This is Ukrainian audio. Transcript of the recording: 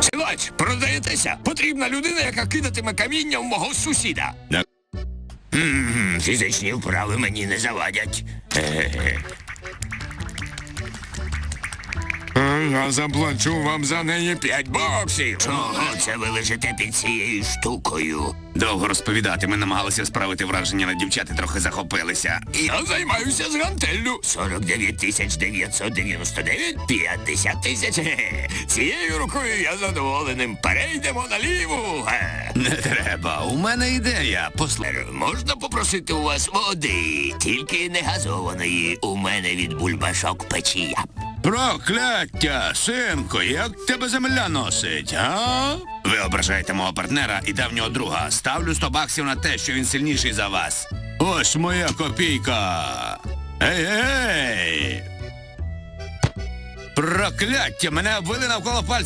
Силач, продаєтеся? Потрібна людина, яка кидатиме каміння в мого сусіда. М, Фізичні вправи мені не завадять. Е-е-е. Я заплачу вам за неї п'ять боксів. Чого це ви лежите під цією штукою? Довго розповідати, ми намагалися справити враження на дівчат і трохи захопилися. Я займаюся з гантеллю. 49 тисяч 999, 50 тисяч. Цією рукою я задоволеним. Перейдемо на ліву. Ге. Не треба, у мене ідея. Послухай. Е, Можна попросити у вас води, тільки не газованої. У мене від бульбашок печія. Прокляття, синко, як тебе земля носить, а? Ви ображаєте мого партнера і давнього друга. Ставлю 100 баксів на те, що він сильніший за вас. Ось моя копійка. Ей, ей! Прокляття, мене обвили навколо пальця.